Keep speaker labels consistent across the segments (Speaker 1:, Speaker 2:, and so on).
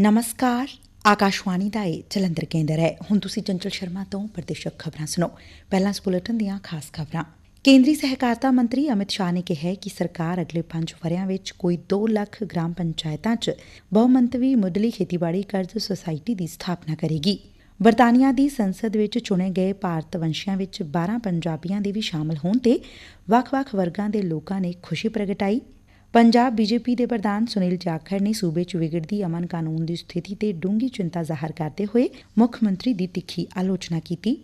Speaker 1: ਨਮਸਕਾਰ, ਆਕਾਸ਼ਵਾਣੀ ਦਾ ਇਹ ਜਲੰਧਰ ਕੇਂਦਰ ਹੈ। ਹੁਣ ਤੁਸੀਂ ਚੰਚਲ ਸ਼ਰਮਾ ਤੋਂ ਪ੍ਰਦੇਸ਼ਕ ਖਬਰਾਂ ਸੁਣੋ। ਪਹਿਲਾਂ ਇਸ ਬੁਲੇਟਿਨ ਦੀਆਂ ਖਾਸ ਖਬਰਾਂ। ਕੇਂਦਰੀ ਸਹਿਕਾਰਤਾ ਮੰਤਰੀ ਅਮਿਤ ਸ਼ਾਹ ਨੇ ਕਿਹਾ ਕਿ ਸਰਕਾਰ ਅਗਲੇ 5 ਵਰਿਆਂ ਵਿੱਚ ਕੋਈ 2 ਲੱਖ ਗ੍ਰਾਮ ਪੰਚਾਇਤਾਂ 'ਚ ਬਹੁਮੰਤਵੀ ਮੁੱਢਲੀ ਖੇਤੀਬਾੜੀ ਕਰਜ਼ ਸੁਸਾਇਟੀ ਦੀ ਸਥਾਪਨਾ ਕਰੇਗੀ। ਬਰਤਾਨੀਆ ਦੀ ਸੰਸਦ ਵਿੱਚ ਚੁਣੇ ਗਏ ਭਾਰਤ ਵੰਸ਼ੀਆਂ ਵਿੱਚ 12 ਪੰਜਾਬੀਆਂ ਦੇ ਵੀ ਸ਼ਾਮਲ ਹੋਣ ਤੇ ਵੱਖ-ਵੱਖ ਵਰਗਾਂ ਦੇ ਲੋਕਾਂ ਨੇ ਖੁਸ਼ੀ ਪ੍ਰਗਟਾਈ। ਪੰਜਾਬ ਬੀਜੇਪੀ ਦੇ ਪ੍ਰਧਾਨ ਸੁਨੀਲ ਜਾਖੜ ਨੇ ਸੂਬੇ 'ਚ ਵਿਗੜਦੀ ਅਮਨ ਕਾਨੂੰਨ ਦੀ ਸਥਿਤੀ ਤੇ ਡੂੰਘੀ ਚਿੰਤਾ ਜ਼ਾਹਰ ਕਰਦੇ ਹੋਏ ਮੁੱਖ ਮੰਤਰੀ ਦੀ ਤਿੱਖੀ ਆਲੋਚਨਾ ਕੀਤੀ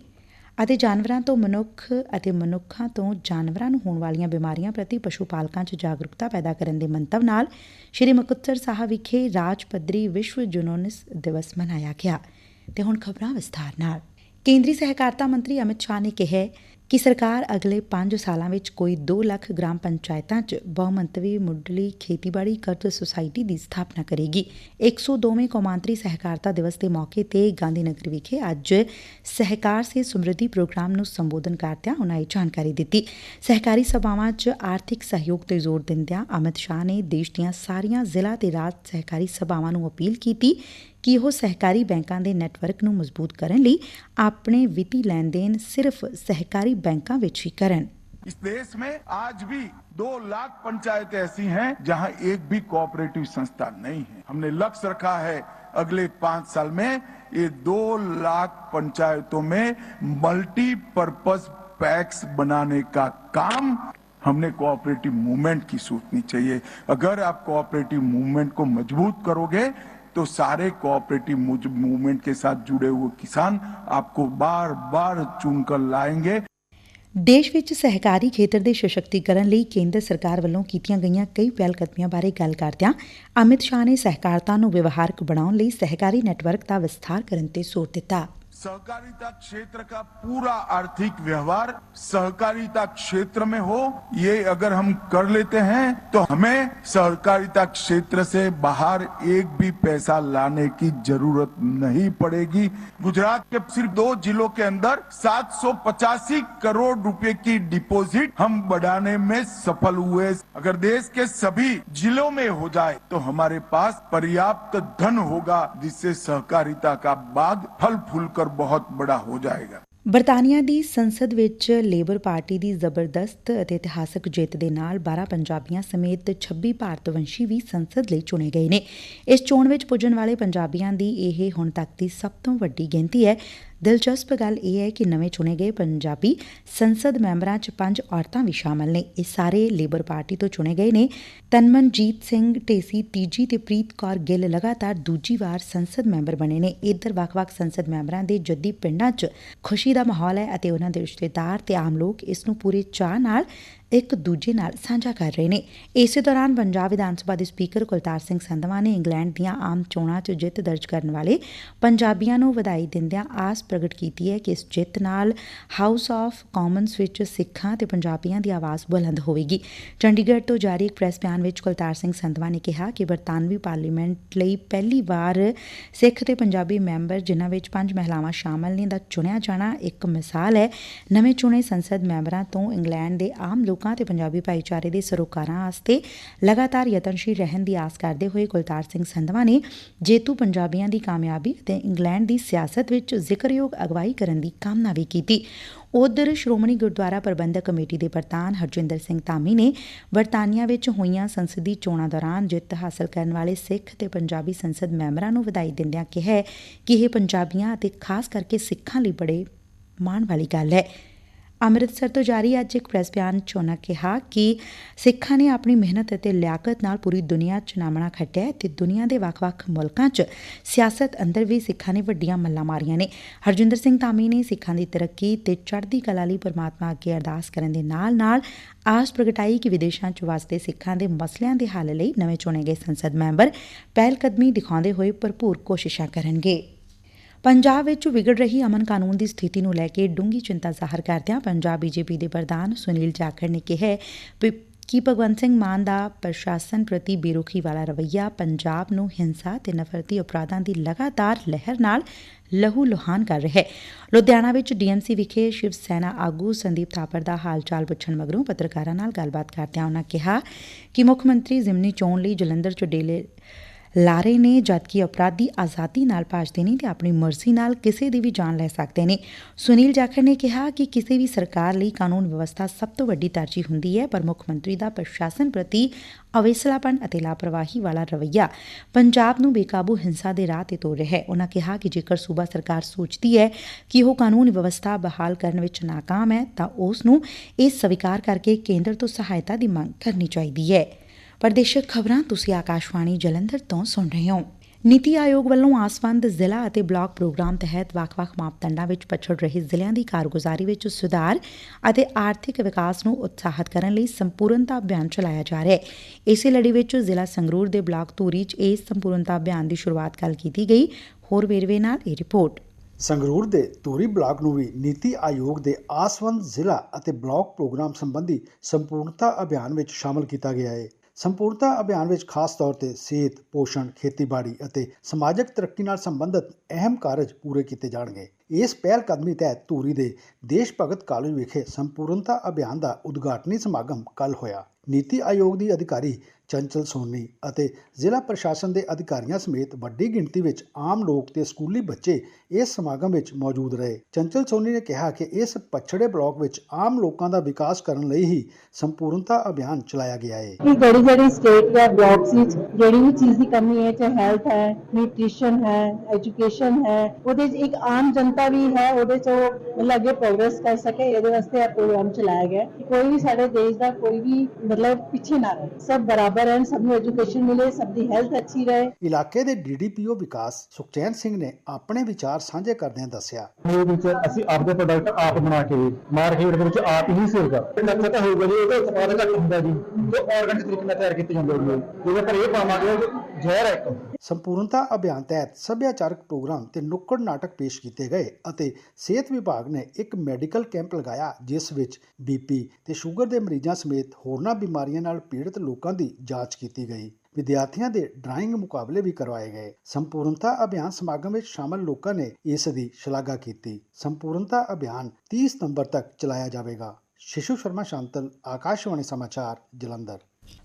Speaker 1: ਅਤੇ ਜਾਨਵਰਾਂ ਤੋਂ ਮਨੁੱਖ ਅਤੇ ਮਨੁੱਖਾਂ ਤੋਂ ਜਾਨਵਰਾਂ ਨੂੰ ਹੋਣ ਵਾਲੀਆਂ ਬਿਮਾਰੀਆਂ ਪ੍ਰਤੀ ਪਸ਼ੂ ਪਾਲਕਾਂ 'ਚ ਜਾਗਰੂਕਤਾ ਪੈਦਾ ਕਰਨ ਦੇ ਮੰਤਵ ਨਾਲ ਸ੍ਰੀ ਮੁਕਤਸਰ ਸਾਹਿਬ ਵਿਖੇ ਰਾਜ ਪੱਧਰੀ ਵਿਸ਼ਵ ਜੂਨੋਨਿਸ ਦਿਵਸ ਮਨਾਇਆ ਗਿਆ ਤੇ ਹੁਣ ਖਬਰਾਂ ਵਿਸਥਾਰ ਨਾਲ। ਕੇਂਦਰੀ ਸਹਿਕਾਰਤਾ ਮੰਤਰੀ ਅਮਿਤ ਸ਼ਾਹ ਨੇ ਕਿਹੈ ਕਿ ਸਰਕਾਰ ਅਗਲੇ 5 ਸਾਲਾਂ ਵਿੱਚ ਕੋਈ 2 ਲੱਖ ਗ੍ਰਾਮ ਪੰਚਾਇਤਾਂ 'ਚ ਬਹੁਮੰਤਵੀ ਮੁੱਢਲੀ ਖੇਤੀਬਾੜੀ ਕਰਜ਼ ਸੁਸਾਇਟੀ ਦੀ ਸਥਾਪਨਾ ਕਰੇਗੀ। 102ਵੇਂ ਕੌਮਾਂਤਰੀ ਸਹਿਕਾਰਤਾ ਦਿਵਸ ਦੇ ਮੌਕੇ ਤੇ ਗਾਂਧੀ ਨਗਰ ਵਿਖੇ ਅੱਜ ਸਹਿਕਾਰ ਸੇ ਸਮ੍ਰਿੱਧੀ ਪ੍ਰੋਗਰਾਮ ਨੂੰ ਸੰਬੋਧਨ ਕਰਦਿਆਂ ਉਨ੍ਹਾਂ ਇਹ ਜਾਣਕਾਰੀ ਦਿੱਤੀ। ਸਹਿਕਾਰੀ ਸਭਾਵਾਂ 'ਚ ਆਰਥਿਕ ਸਹਿਯੋਗ ਤੇ ਜ਼ੋਰ ਦਿੰਦਿਆਂ ਅਮਿਤ ਸ਼ਾਹ ਨੇ ਦੇਸ਼ ਦੀਆਂ ਸਾਰੀਆਂ ਜ਼ਿਲ੍ਹਾ ਤੇ ਰਾਜ ਸਹਿਕਾਰੀ ਸਭਾਵਾਂ ਨੂੰ ਅਪੀਲ ਕੀਤੀ ਕਿ ਉਹ ਸਹਿਕਾਰੀ ਬੈਂਕਾਂ ਦੇ ਨੈਟਵਰਕ ਨੂੰ ਮਜ਼ਬੂਤ ਕਰਨ ਲਈ ਆਪਣੇ ਵਿੱਤੀ ਲੈਣ ਦੇਣ ਸਿਰਫ ਸਹਿਕਾਰੀ बैंकों ਵਿੱਚ ਹੀ ਕਰਨ
Speaker 2: इस देश में आज भी दो लाख पंचायतें ऐसी हैं जहां एक भी कोऑपरेटिव संस्था नहीं है हमने लक्ष्य रखा है अगले पांच साल में ये दो लाख पंचायतों में मल्टीपर्पज पैक्स बनाने का काम हमने कोऑपरेटिव मूवमेंट की सोचनी चाहिए अगर आप कोऑपरेटिव मूवमेंट को मजबूत करोगे तो सारे कोऑपरेटिव मूवमेंट के साथ जुड़े हुए किसान आपको बार बार चुनकर लाएंगे
Speaker 1: ਦੇਸ਼ ਵਿੱਚ ਸਹਿਕਾਰੀ ਖੇਤਰ ਦੇ ਸਸ਼ਕਤੀਕਰਨ ਲਈ ਕੇਂਦਰ ਸਰਕਾਰ ਵੱਲੋਂ ਕੀਤੀਆਂ ਗਈਆਂ ਕਈ ਪਹਿਲਕਦਮੀਆਂ ਬਾਰੇ ਗੱਲ ਕਰਦਿਆਂ ਅਮਿਤ ਸ਼ਾਹ ਨੇ ਸਹਿਕਾਰਤਾ ਨੂੰ ਵਿਵਹਾਰਕ ਬਣਾਉਣ ਲਈ ਸਹਿਕਾਰੀ ਨੈਟਵਰਕ ਦਾ ਵਿਸਥਾਰ ਕਰਨ ਤੇ ਜ਼ੋਰ ਦਿੱਤਾ
Speaker 2: सहकारिता क्षेत्र का पूरा आर्थिक व्यवहार सहकारिता क्षेत्र में हो, ये अगर हम कर लेते हैं तो हमें सहकारिता क्षेत्र से बाहर एक भी पैसा लाने की ज़रूरत नहीं पड़ेगी। गुजरात के सिर्फ़ दो जिलों के अंदर सात सौ पचासी करोड़ रुपए की डिपॉजिट हम बढ़ाने में सफल हुए। अगर देश के सभी जिलों में हो जाए तो हमारे पास पर्याप्त धन होगा, जिससे सहकारिता का बाग फल फूल कर बहुत बड़ा हो जाएगा
Speaker 1: ਬਰਤਾਨੀਆ ਦੀ ਸੰਸਦ ਵਿੱਚ ਲੇਬਰ ਪਾਰਟੀ ਦੀ ਜ਼ਬਰਦਸਤ ਅਤੇ ਇਤਿਹਾਸਕ ਜਿੱਤ ਦੇ ਨਾਲ 12 ਪੰਜਾਬੀਆਂ ਸਮੇਤ 26 ਭਾਰਤ ਵੰਸ਼ੀ ਵੀ ਸੰਸਦ ਲਈ ਚੁਣੇ ਗਏ ਨੇ ਇਸ ਚੋਣ ਵਿੱਚ ਪੁੱਜਣ ਵਾਲੇ ਪੰਜਾਬੀਆਂ ਦੀ ਇਹ ਹੁਣ ਤੱਕ ਦੀ ਸਭ ਤੋਂ ਵੱਡੀ ਗਿਣਤੀ ਹੈ ਦਿਲਚਸਪ ਗੱਲ ਇਹ ਹੈ ਕਿ ਨਵੇਂ ਚੁਣੇ ਗਏ ਪੰਜਾਬੀ ਸੰਸਦ ਮੈਂਬਰਾਂ 'ਚ ਪੰਜ ਔਰਤਾਂ ਵੀ ਸ਼ਾਮਲ ਨੇ। ਇਹ ਸਾਰੇ ਲੇਬਰ ਪਾਰਟੀ ਤੋਂ ਚੁਣੇ ਗਏ ਨੇ। ਤਨਮਨਜੀਤ ਸਿੰਘ ਢੇਸੀ, ਤੀਜੀ ਤੇ ਪ੍ਰੀਤ ਕੌਰ ਗਿੱਲ ਲਗਾਤਾਰ ਦੂਜੀ ਵਾਰ ਸੰਸਦ ਮੈਂਬਰ ਬਣੇ ਨੇ। ਇਧਰ ਵੱਖ-ਵੱਖ ਸੰਸਦ ਮੈਂਬਰਾਂ ਦੇ ਜੱਦੀ ਪਿੰਡਾਂ 'ਚ ਖੁਸ਼ੀ ਦਾ ਮਾਹੌਲ ਹੈ ਅਤੇ ਉਹਨਾਂ ਦੇ ਰਿਸ਼ਤੇਦਾਰ ਤੇ ਆਮ ਲੋਕ ਇਸ ਨੂੰ ਪੂਰੇ ਚਾਅ ਨਾਲ ਇੱਕ ਦੂਜੇ ਨਾਲ ਸਾਂਝਾ ਕਰ ਰਹੇ ਨੇ। ਇਸੇ ਦੌਰਾਨ ਪੰਜਾਬ ਵਿਧਾਨ ਸਭਾ ਦੇ ਸਪੀਕਰ ਕੁਲਤਾਰ ਸਿੰਘ ਸੰਧਵਾ ਨੇ ਇੰਗਲੈਂਡ ਦੀਆਂ ਆਮ ਚੋਣਾਂ 'ਚ ਜਿੱਤ ਦਰਜ ਕਰਨ ਵਾਲੇ ਪੰਜਾਬੀਆਂ ਨੂੰ ਵਧਾਈ ਦਿੰਦਿਆਂ ਆਸ ਪ੍ਰਗਟ ਕੀਤੀ ਹੈ ਕਿ ਇਸ ਜਿੱਤ ਨਾਲ ਹਾਊਸ ਆਫ ਕਾਮਨਸ ਵਿੱਚ ਸਿੱਖਾਂ ਤੇ ਪੰਜਾਬੀਆਂ ਦੀ ਆਵਾਜ਼ ਬੁਲੰਦ ਹੋਵੇਗੀ। ਚੰਡੀਗੜ੍ਹ ਤੋਂ ਜਾਰੀ ਇੱਕ ਪ੍ਰੈਸ ਬਿਆਨ ਵਿੱਚ ਕੁਲਤਾਰ ਸਿੰਘ ਸੰਧਵਾ ਨੇ ਕਿਹਾ ਕਿ ਬਰਤਾਨਵੀ ਪਾਰਲੀਮੈਂਟ ਲਈ ਪਹਿਲੀ ਵਾਰ ਸਿੱਖ ਤੇ ਪੰਜਾਬੀ ਮੈਂਬਰ ਜਿਨ੍ਹਾਂ ਵਿੱਚ ਪੰਜ ਮਹਿਲਾਵਾਂ ਸ਼ਾਮਲ ਨੇ ਦਾ ਚੁਣਿਆ ਜਾਣਾ ਇੱਕ ਮਿਸਾਲ ਹੈ। ਨਵੇਂ ਚੁਣੇ ਸੰਸਦ ਮੈਂਬਰਾਂ ਤੋਂ ਇੰਗਲੈਂਡ ਦੇ ਆਮ ਲੋਕ ਲੋਕਾਂ ਤੇ ਪੰਜਾਬੀ ਭਾਈਚਾਰੇ ਦੇ ਸਰੋਕਾਰਾਂ ਵਾਸਤੇ ਲਗਾਤਾਰ ਯਤਨਸ਼ੀਲ ਰਹਿਣ ਦੀ ਆਸ ਕਰਦੇ ਹੋਏ ਕੁਲਤਾਰ ਸਿੰਘ ਸੰਧਵਾ ਨੇ ਜੇਤੂ ਪੰਜਾਬੀਆਂ ਦੀ ਕਾਮਯਾਬੀ ਅਤੇ ਇੰਗਲੈਂਡ ਦੀ ਸਿਆਸਤ ਵਿੱਚ ਜ਼ਿਕਰਯੋਗ ਅਗਵਾਈ ਕਰਨ ਦੀ ਕਾਮਨਾ ਵੀ ਕੀਤੀ। ਉਧਰ ਸ਼੍ਰੋਮਣੀ ਗੁਰਦੁਆਰਾ ਪ੍ਰਬੰਧਕ ਕਮੇਟੀ ਦੇ ਪ੍ਰਧਾਨ ਹਰਜਿੰਦਰ ਸਿੰਘ ਧਾਮੀ ਨੇ ਬਰਤਾਨੀਆ ਵਿੱਚ ਹੋਈਆਂ ਸੰਸਦੀ ਚੋਣਾਂ ਦੌਰਾਨ ਜਿੱਤ ਹਾਸਲ ਕਰਨ ਵਾਲੇ ਸਿੱਖ ਤੇ ਪੰਜਾਬੀ ਸੰਸਦ ਮੈਂਬਰਾਂ ਨੂੰ ਵਧਾਈ ਦਿੰਦਿਆਂ ਕਿਹਾ ਕਿ ਇਹ ਪੰਜਾਬੀਆਂ ਅਤੇ ਖਾਸ ਕਰਕੇ ਸਿੱਖਾਂ ਲਈ ਬੜੇ ਮਾਣ ਵਾਲੀ ਗੱਲ ਹੈ। ਅੰਮ੍ਰਿਤਸਰ ਤੋਂ ਜਾਰੀ ਅੱਜ ਇੱਕ ਪ੍ਰੈਸ ਬਿਆਨ 'ਚ ਉਨ੍ਹਾਂ ਕਿਹਾ ਕਿ ਸਿੱਖਾਂ ਨੇ ਆਪਣੀ ਮਿਹਨਤ ਅਤੇ ਲਿਆਕਤ ਨਾਲ ਪੂਰੀ ਦੁਨੀਆ 'ਚ ਨਾਮਣਾ ਖੱਟਿਆ ਤੇ ਦੁਨੀਆ ਦੇ ਵੱਖ-ਵੱਖ ਮੁਲਕਾਂ 'ਚ ਸਿਆਸਤ ਅੰਦਰ ਵੀ ਸਿੱਖਾਂ ਨੇ ਵੱਡੀਆਂ ਮੱਲਾਂ ਮਾਰੀਆਂ ਨੇ। ਹਰਜਿੰਦਰ ਸਿੰਘ ਧਾਮੀ ਨੇ ਸਿੱਖਾਂ ਦੀ ਤਰੱਕੀ ਤੇ ਚੜ੍ਹਦੀ ਕਲਾ ਲਈ ਪਰਮਾਤਮਾ ਅੱਗੇ ਅਰਦਾਸ ਕਰਨ ਦੇ ਨਾਲ-ਨਾਲ ਆਸ ਪ੍ਰਗਟਾਈ ਕਿ ਵਿਦੇਸ਼ਾਂ 'ਚ ਵਸਦੇ ਸਿੱਖਾਂ ਦੇ ਮਸਲਿਆਂ ਦੇ ਹੱਲ ਲਈ ਨਵੇਂ ਚੁਣੇ ਗਏ ਸੰਸਦ ਮੈਂਬਰ ਪਹਿਲ ਕਦਮੀ ਦਿਖਾਉਂਦੇ ਹੋਏ ਭਰਪੂਰ ਕੋਸ਼ਿਸ਼ਾਂ ਕਰਨਗੇ। ਪੰਜਾਬ ਵਿੱਚ ਵਿਗੜ ਰਹੀ ਅਮਨ ਕਾਨੂੰਨ ਦੀ ਸਥਿਤੀ ਨੂੰ ਲੈ ਕੇ ਡੂੰਘੀ ਚਿੰਤਾ ਜ਼ਾਹਰ ਕਰਦਿਆਂ ਪੰਜਾਬ ਬੀਜੇਪੀ ਦੇ ਪ੍ਰਧਾਨ ਸੁਨੀਲ ਜਾਖੜ ਨੇ ਕਿਹਾ ਕਿ ਭਗਵੰਤ ਸਿੰਘ ਮਾਨ ਦਾ ਪ੍ਰਸ਼ਾਸਨ ਪ੍ਰਤੀ ਬੇਰੁਖੀ ਵਾਲਾ ਰਵੱਈਆ ਪੰਜਾਬ ਨੂੰ ਹਿੰਸਾ ਤੇ ਨਫ਼ਰਤੀ ਅਪਰਾਧਾਂ ਦੀ ਲਗਾਤਾਰ ਲਹਿਰ ਨਾਲ ਲਹੂ ਲੁਹਾਨ ਕਰ ਰਿਹਾ ਹੈ। ਲੁਧਿਆਣਾ ਵਿੱਚ ਡੀਐਮਸੀ ਵਿਖੇ ਸ਼ਿਵ ਸੈਨਾ ਆਗੂ ਸੰਦੀਪ ਥਾਪਰ ਦਾ ਹਾਲ ਚਾਲ ਪੁੱਛਣ ਮਗਰੋਂ ਪੱਤਰਕਾਰਾਂ ਨਾਲ ਗੱਲਬਾਤ ਕਰਦਿਆਂ ਉਨ੍ਹਾਂ ਕਿਹਾ ਕਿ ਮੁੱਖ ਮੰਤਰੀ ਜ਼ਿਮਨੀ ਚੋਣ ਲਈ ਜਲੰਧਰ ਚ ਡੇਲੇ ਲਾ ਰਹੇ ਨੇ ਜਦਕਿ ਅਪਰਾਧੀ ਆਜ਼ਾਦੀ ਨਾਲ ਭਾਜਦੇ ਨੇ ਤੇ ਆਪਣੀ ਮਰਜ਼ੀ ਨਾਲ ਕਿਸੇ ਦੀ ਵੀ ਜਾਨ ਲੈ ਸਕਦੇ ਨੇ। ਸੁਨੀਲ ਜਾਖੜ ਨੇ ਕਿਹਾ ਕਿ ਕਿਸੇ ਵੀ ਸਰਕਾਰ ਲਈ ਕਾਨੂੰਨ ਵਿਵਸਥਾ ਸਭ ਤੋਂ ਵੱਡੀ ਤਰਜੀਹ ਹੁੰਦੀ ਹੈ, ਪਰ ਮੁੱਖ ਮੰਤਰੀ ਦਾ ਪ੍ਰਸ਼ਾਸਨ ਪ੍ਰਤੀ ਅਵੇਸਲਾਪਨ ਅਤੇ ਲਾਪਰਵਾਹੀ ਵਾਲਾ ਰਵੱਈਆ ਪੰਜਾਬ ਨੂੰ ਬੇਕਾਬੂ ਹਿੰਸਾ ਦੇ ਰਾਹ ਤੇ ਤੋਰ ਰਿਹਾ ਹੈ। ਉਹਨਾਂ ਕਿਹਾ ਕਿ ਜੇਕਰ ਸੂਬਾ ਸਰਕਾਰ ਸੋਚਦੀ ਹੈ ਕਿ ਉਹ ਕਾਨੂੰਨ ਵਿਵਸਥਾ ਬਹਾਲ ਕਰਨ ਵਿੱਚ ਨਾਕਾਮ ਹੈ, ਤਾਂ ਉਸ ਨੂੰ ਇਹ ਸਵੀਕਾਰ ਕਰਕੇ ਕੇਂਦਰ ਤੋਂ ਸਹਾਇਤਾ ਦੀ ਮੰਗ ਕਰਨੀ ਚਾਹੀਦੀ ਹੈ। ਪ੍ਰਦੇਸ਼ਕ ਖਬਰਾਂ ਤੁਸੀਂ ਆਕਾਸ਼ਵਾਣੀ ਜਲੰਧਰ ਤੋਂ ਸੁਣ ਰਹੇ ਹੋ। ਨੀਤੀ ਆਯੋਗ ਵੱਲੋਂ ਆਸਵੰਦ ਜ਼ਿਲ੍ਹਾ ਅਤੇ ਬਲਾਕ ਪ੍ਰੋਗਰਾਮ ਤਹਿਤ ਵੱਖ-ਵੱਖ ਮਾਪਦੰਡਾਂ ਵਿੱਚ ਪਛੜ ਰਹੇ ਜ਼ਿਲ੍ਹਿਆਂ ਦੀ ਕਾਰਗੁਜ਼ਾਰੀ ਵਿੱਚ ਸੁਧਾਰ ਅਤੇ ਆਰਥਿਕ ਵਿਕਾਸ ਨੂੰ ਉਤਸ਼ਾਹਿਤ ਕਰਨ ਲਈ ਸੰਪੂਰਨਤਾ ਅਭਿਆਨ ਚਲਾਇਆ ਜਾ ਰਿਹਾ ਹੈ। ਇਸੇ ਲੜੀ ਵਿੱਚ ਜ਼ਿਲ੍ਹਾ ਸੰਗਰੂਰ ਦੇ ਬਲਾਕ ਧੂਰੀ 'ਚ ਇਸ ਸੰਪੂਰਨਤਾ ਅਭਿਆਨ ਦੀ ਸ਼ੁਰੂਆਤ ਕੱਲ ਕੀਤੀ ਗਈ। ਹੋਰ ਵੇਰਵੇ ਨਾਲ ਇਹ ਰਿਪੋਰਟ।
Speaker 3: ਸੰਗਰੂਰ ਦੇ ਧੂਰੀ ਬਲਾਕ ਨੂੰ ਵੀ ਨੀਤੀ ਆਯੋਗ ਦੇ ਆਸਵੰਦ ਜ਼ਿਲ੍ਹਾ ਅਤੇ ਬਲਾਕ ਪ੍ਰੋਗਰਾਮ ਸੰਬੰਧੀ ਸੰਪੂਰਨਤਾ ਅਭਿਆਨ ਵਿੱਚ ਸ਼ਾਮਲ ਕੀਤਾ ਗਿਆ ਹੈ। ਸੰਪੂਰਨਤਾ ਅਭਿਆਨ ਵਿੱਚ ਖਾਸ ਤੌਰ ਤੇ ਸਿਹਤ, ਪੋਸ਼ਣ, ਖੇਤੀਬਾੜੀ ਅਤੇ ਸਮਾਜਿਕ ਤਰੱਕੀ ਨਾਲ ਸੰਬੰਧਿਤ ਅਹਿਮ ਕਾਰਜ ਪੂਰੇ ਕੀਤੇ ਜਾਣਗੇ। ਇਸ ਪਹਿਲ ਕਦਮੀ ਤਹਿਤ ਧੂਰੀ ਦੇ ਦੇਸ਼ ਭਗਤ ਕਾਲਜ ਵਿਖੇ ਸੰਪੂਰਨਤਾ ਅਭਿਆਨ ਦਾ ਉਦਘਾਟਨੀ ਸਮਾਗਮ ਕੱਲ ਹੋਇਆ। ਨੀਤੀ ਆਯੋਗ ਦੀ ਅਧਿਕਾਰੀ ਚੰਚਲ ਸੋਨੀ ਅਤੇ ਜ਼ਿਲ੍ਹਾ ਪ੍ਰਸ਼ਾਸਨ ਦੇ ਅਧਿਕਾਰੀਆਂ ਸਮੇਤ ਵੱਡੀ ਗਿਣਤੀ ਵਿੱਚ ਆਮ ਲੋਕ ਤੇ ਸਕੂਲੀ ਬੱਚੇ ਇਸ ਸਮਾਗਮ ਵਿੱਚ ਮੌਜੂਦ ਰਹੇ। ਚੰਚਲ ਸੋਨੀ ਨੇ ਕਿਹਾ ਕਿ ਇਸ ਪਛੜੇ ਬਲਾਕ ਵਿੱਚ ਆਮ ਲੋਕਾਂ ਦਾ ਵਿਕਾਸ ਕਰਨ ਲਈ ਹੀ ਸੰਪੂਰਨਤਾ ਅਭਿਆਨ ਚਲਾਇਆ ਗਿਆ ਹੈ
Speaker 4: ਕਿ ਜਿਹੜੀ ਜਿਹੜੀ ਸਟੇਟ ਜਾਂ ਬਲਾਕਸ ਵਿੱਚ ਜਿਹੜੀ ਵੀ ਚੀਜ਼ ਦੀ ਕਮੀ ਹੈ, ਚਾਹੇ ਹੈਲਥ ਹੈ ਨਿਊਟ੍ਰੀਸ਼ਨ ਹੈ ਐਜੂਕੇਸ਼ਨ ਹੈ, ਉਹਦੇ 'ਚ ਇੱਕ ਆਮ ਜਨਤਾ ਵੀ ਹੈ ਉਹਦੇ 'ਚ ਉਹ ਮਤਲਬ ਅੱਗੇ ਪ੍ਰੋਗਰੈਸ ਕਰ ਸਕੇ ਇਹਦੇ ਵਾਸਤੇ ਇਹ ਪ੍ਰੋਗਰਾਮ ਚਲਾਇਆ ਗਿਆ ਕਿ ਕੋਈ ਵੀ ਸਾਡੇ ਦੇਸ਼ ਦਾ ਕੋਈ ਵੀ ਮਤਲਬ ਪਿੱਛੇ ਨਾ ਰਹੇ। ਸਭ ਬਰਾਬਰ ਹਨ ਸਭ ਨੂੰ ਐਜੂਕੇਸ਼ਨ ਮਿਲੇ ਸਭ ਦੀ ਹੈਲਥ ਅੱਛੀ ਰਹੇ।
Speaker 3: ਇਲਾਕੇ ਦੇ ਡੀਡੀਪੀਓ ਵਿਕਾਸ ਸੁਖਚੈਨ ਸਿੰਘ ਨੇ ਆਪਣੇ ਵਿਚਾਰ ਸਾਂਝੇ ਕਰਦਿਆਂ ਦੱਸਿਆ।
Speaker 5: ਇਹ ਵਿੱਚ ਅਸੀਂ ਆਪਦੇ ਪ੍ਰੋਡਕਟ ਆਪ ਬਣਾ ਕੇ ਮਾਰਕੀਟ ਦੇ ਵਿੱਚ ਆਪ ਹੀ ਸੇਲ ਕਰਦੇ ਲੱਛਾ ਤਾਂ ਹੋਊਗਾ ਜੀ ਉਹਦਾ ਉਤਪਾਦ ਘੱਟ ਹੁੰਦਾ ਜੀ। ਜੋ ਆਰਗੈਨਿਕ ਤਰੀਕੇ ਨਾਲ ਤਿਆਰ ਕੀਤੇ ਜਾਂਦੇ ਜੀ ਜਿਹਦੇ ਪਰ ਇਹ ਪਾਵਾਂਗੇ ਉਹ ਜ਼ਹਿਰ ਹੈ ਇੱਕ।
Speaker 3: ਸੰਪੂਰਨਤਾ ਅਭਿਆਨ ਤਹਿਤ ਸੱਭਿਆਚਾਰਕ ਪ੍ਰੋਗਰਾਮ ਤੇ ਨੁੱਕੜ ਨਾਟਕ ਪੇਸ਼ ਕੀਤੇ ਗਏ ਅਤੇ ਸਿਹਤ ਵਿਭਾਗ ਨੇ ਇੱਕ ਮੈਡੀਕਲ ਕੈਂਪ ਲਗਾਇਆ, ਜਿਸ ਵਿੱਚ ਬੀਪੀ ਤੇ ਸ਼ੂਗਰ ਦੇ ਮਰੀਜ਼ਾਂ ਸਮੇਤ ਹੋਰਨਾਂ ਬਿਮਾਰੀਆਂ ਨਾਲ ਪੀੜਤ ਲੋਕਾਂ ਦੀ ਜਾਂਚ ਕੀਤੀ ਗਈ। ਵਿਦਿਆਰਥੀਆਂ ਦੇ ਡਰਾਇੰਗ ਮੁਕਾਬਲੇ ਵੀ ਕਰਵਾਏ ਗਏ। ਸੰਪੂਰਨਤਾ ਅਭਿਆਨ ਸਮਾਗਮ ਵਿੱਚ ਸ਼ਾਮਲ ਲੋਕਾਂ ਨੇ ਇਸ ਦੀ ਸ਼ਲਾਘਾ ਕੀਤੀ। ਸੰਪੂਰਨਤਾ ਅਭਿਆਨ 30 ਸਤੰਬਰ ਤੱਕ ਚਲਾਇਆ ਜਾਵੇਗਾ। ਸ਼ਿਸ਼ੂ ਸ਼ਰਮਾ ਸ਼ਾਂਤਲ, ਆਕਾਸ਼ਵਾਣੀ ਸਮਾਚਾਰ, ਜਲੰਧਰ।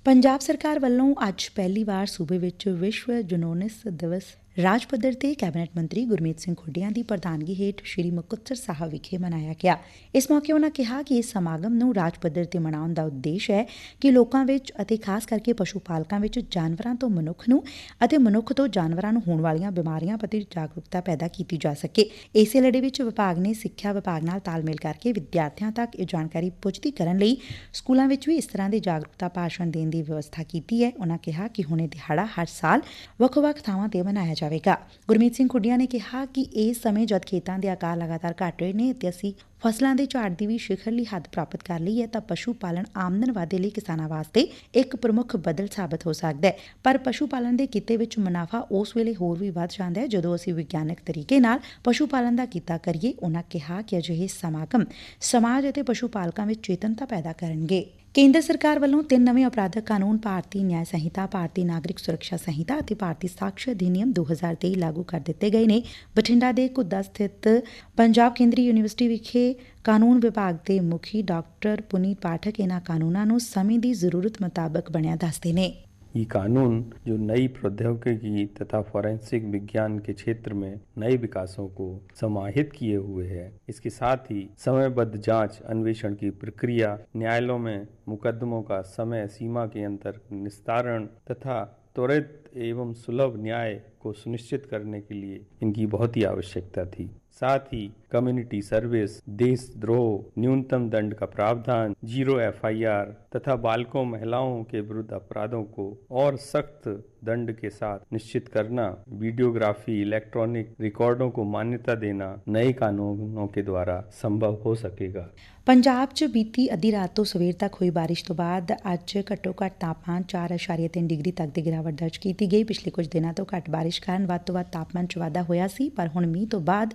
Speaker 1: ਪੰਜਾਬ ਸਰਕਾਰ ਵੱਲੋਂ ਅੱਜ ਪਹਿਲੀ ਵਾਰ ਸੂਬੇ ਵਿੱਚ ਵਿਸ਼ਵ ਜਨੋਨਿਸ ਦਿਵਸ ਰਾਜ ਪੱਧਰ ਤੇ ਕੈਬਨਿਟ ਮੰਤਰੀ ਗੁਰਮੀਤ ਸਿੰਘ ਖੁੱਡੀਆਂ ਦੀ ਪ੍ਰਧਾਨਗੀ ਹੇਠ ਸ੍ਰੀ ਮੁਕਤਸਰ ਸਾਹਿਬ ਵਿਖੇ ਮਨਾਇਆ ਗਿਆ। ਇਸ ਮੌਕੇ ਉਨ੍ਹਾਂ ਕਿਹਾ ਕਿ ਇਸ ਸਮਾਗਮ ਨੂੰ ਰਾਜ ਪੱਧਰ ਤੇ ਮਨਾਉਣ ਦਾ ਉਦੇਸ਼ ਹੈ ਕਿ ਲੋਕਾਂ ਵਿੱਚ ਅਤੇ ਖਾਸ ਕਰਕੇ ਪਸ਼ੂ ਪਾਲਕਾਂ ਵਿੱਚ ਜਾਨਵਰਾਂ ਤੋਂ ਮਨੁੱਖ ਨੂੰ ਅਤੇ ਮਨੁੱਖ ਤੋਂ ਜਾਨਵਰਾਂ ਨੂੰ ਹੋਣ ਵਾਲੀਆਂ ਬਿਮਾਰੀਆਂ ਪ੍ਰਤੀ ਜਾਗਰੂਕਤਾ ਪੈਦਾ ਕੀਤੀ ਜਾ ਸਕੇ। ਇਸੇ ਲੜੇ ਵਿੱਚ ਵਿਭਾਗ ਨੇ ਸਿੱਖਿਆ ਵਿਭਾਗ ਨਾਲ ਤਾਲਮੇਲ ਕਰਕੇ ਵਿਦਿਆਰਥੀਆਂ ਤੱਕ ਇਹ ਜਾਣਕਾਰੀ ਪੁੱਜਦੀ ਕਰਨ ਲਈ ਸਕੂਲਾਂ ਵਿੱਚ ਵੀ ਇਸ ਤਰ੍ਹਾਂ ਦੇ ਜਾਗਰੂਕਤਾ ਭਾਸ਼ਣ ਦੇਣ ਦੀ ਵਿਵਸਥਾ ਕੀਤੀ ਹੈ। ਉਹਨਾਂ ਕਿਹਾ ਕਿ ਹੁਣ ਇਹ ਦਿਹਾੜਾ ਹਰ ਸਾਲ ਵੱਖ-ਵੱਖ ਥਾਵਾਂ ਤੇ ਮਨਾਇਆ ਜਾਵੇਗਾ। ਗੁਰਮੀਤ ਸਿੰਘ ਖੁੱਡੀਆਂ ਨੇ ਕਿਹਾ ਕਿ ਇਸ ਸਮੇਂ ਜਦ ਖੇਤਾਂ ਦੇ ਆਕਾਰ ਲਗਾਤਾਰ ਘਟ ਰਹੇ ਨੇ ਤੇ ਅਸੀਂ ਫਸਲਾਂ ਦੇ ਝਾੜ ਦੀ ਵੀ ਸਿਖਰਲੀ ਹੱਦ ਪ੍ਰਾਪਤ ਕਰ ਲਈ ਹੈ, ਤਾਂ ਪਸ਼ੂ ਪਾਲਣ ਆਮਦਨ ਵਾਧੇ ਲਈ ਕਿਸਾਨਾਂ ਵਾਸਤੇ ਇੱਕ ਪ੍ਰਮੁੱਖ ਬਦਲ ਸਾਬਤ ਹੋ ਸਕਦਾ ਹੈ। ਪਰ ਪਸ਼ੂ ਪਾਲਣ ਦੇ ਕਿੱਤੇ ਵਿੱਚ ਮੁਨਾਫਾ ਉਸ ਵੇਲੇ ਹੋਰ ਵੀ ਵੱਧ ਜਾਂਦਾ ਹੈ, ਜਦੋਂ ਅਸੀਂ ਵਿਗਿਆਨਕ ਤਰੀਕੇ ਨਾਲ ਪਸ਼ੂ ਪਾਲਣ ਦਾ ਕੀਤਾ ਕਰੀਏ ਉਹਨਾਂ ਕਿਹਾ ਕਿ ਅਜਿਹੇ ਸਮਾਗਮ ਸਮਾਜ ਅਤੇ ਪਸ਼ੂ ਪਾਲਕਾਂ ਵਿੱਚ ਚੇਤਨਤਾ ਪੈਦਾ ਕਰਨਗੇ। ਕੇਂਦਰ ਸਰਕਾਰ ਵੱਲੋਂ ਤਿੰਨ ਨਵੇਂ ਅਪਰਾਧਕ ਕਾਨੂੰਨ, ਭਾਰਤੀ ਨਿਆਂ ਸੰਹਿਤਾ, ਭਾਰਤੀ ਨਾਗਰਿਕ ਸੁਰੱਖਿਆ ਸੰਹਿਤਾ ਅਤੇ ਭਾਰਤੀ ਸਾਕਸ਼ੀ ਅਧਿਨਿਯਮ 2023 ਲਾਗੂ ਕਰ ਦਿੱਤੇ ਗਏ ਨੇ। ਬਠਿੰਡਾ ਦੇ ਘੁੱਦਾ ਸਥਿਤ ਪੰਜਾਬ ਕੇਂਦਰੀ ਯੂਨੀਵਰਸਿਟੀ ਵਿਖੇ ਕਾਨੂੰਨ ਵਿਭਾਗ ਦੇ ਮੁਖੀ ਡਾਕਟਰ ਪੁਨੀਤ ਪਾਠਕ ਇਹਨਾਂ ਕਾਨੂੰਨਾਂ ਨੂੰ ਸਮੇਂ ਦੀ ਜ਼ਰੂਰਤ ਮੁਤਾਬਕ ਬਣਿਆ ਦੱਸਦੇ ਨੇ।
Speaker 6: ये कानून जो नई प्रौद्योगिकी तथा फॉरेंसिक विज्ञान के क्षेत्र में नए विकासों को समाहित किए हुए है। इसके साथ ही समयबद्ध जाँच अन्वेषण की प्रक्रिया, न्यायालयों में मुकदमों का समय सीमा के अंतर निस्तारण तथा त्वरित एवं सुलभ न्याय को सुनिश्चित करने के लिए इनकी बहुत ही आवश्यकता थी। साथ ही कम्युनिटी सर्विस देशद्रोह न्यूनतम दंड का प्रावधान जीरो एफआईआर तथा बालकों महिलाओं के विरुद्ध अपराधों को और सख्त दंड के साथ निश्चित करना वीडियोग्राफी इलेक्ट्रॉनिक रिकॉर्डों को मान्यता देना नए कानूनों के द्वारा संभव हो सकेगा
Speaker 1: ਪੰਜਾਬ 'ਚ ਬੀਤੀ ਅੱਧੀ ਰਾਤ ਤੋਂ ਸਵੇਰ ਤੱਕ ਹੋਈ ਬਾਰਿਸ਼ ਤੋਂ ਬਾਅਦ ਅੱਜ ਘੱਟੋ ਘੱਟ ਤਾਪਮਾਨ 4.3 ਡਿਗਰੀ ਤੱਕ ਦੀ ਗਿਰਾਵਟ ਦਰਜ ਕੀਤੀ ਗਈ ਪਿਛਲੇ ਕੁਝ ਦਿਨਾਂ ਤੋਂ ਘੱਟ ਬਾਰਿਸ਼ ਕਾਰਨ ਵੱਧ ਤੋਂ ਵੱਧ ਤਾਪਮਾਨ 'ਚ ਵਾਧਾ ਹੋਇਆ ਸੀ ਪਰ ਹੁਣ ਮੀਂਹ ਤੋਂ ਬਾਅਦ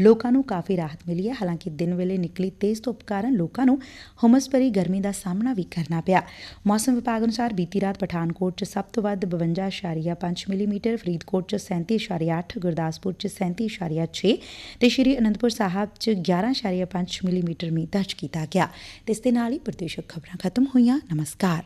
Speaker 1: ਲੋਕਾਂ ਨੂੰ ਕਾਫੀ ਰਾਹਤ ਮਿਲੀ ਹੈ। ਹਾਲਾਂਕਿ ਦਿਨ ਵੇਲੇ ਨਿਕਲੀ ਤੇਜ਼ ਧੁੱਪ ਕਾਰਨ ਲੋਕਾਂ ਨੂੰ ਹੁਮਸ ਭਰੀ ਗਰਮੀ ਦਾ ਸਾਹਮਣਾ ਵੀ ਕਰਨਾ ਪਿਆ। ਮੌਸਮ ਵਿਭਾਗ ਅਨੁਸਾਰ ਬੀਤੀ ਰਾਤ ਪਠਾਨਕੋਟ 'ਚ ਸਭ ਤੋਂ ਵੱਧ 52.5 ਮਿਲੀਮੀਟਰ, ਫਰੀਦਕੋਟ 'ਚ 37.8 ਗੁਰਦਾਸਪੁਰ 'ਚ 37.6 ਤੇ ਸ਼੍ਰੀ ਅਨੰਦਪੁਰ ਸਾਹਿਬ 'ਚ 11.5 ਮਿਲੀਮੀਟਰ ਮੀਂਹ ਦਰਜ ਕੀਤਾ ਗਿਆ। ਇਸ ਦੇ ਨਾਲ ਹੀ ਪ੍ਰਦੇਸ਼ਕ ਖਬਰਾਂ ਖਤਮ ਹੋਈਆਂ। ਨਮਸਕਾਰ।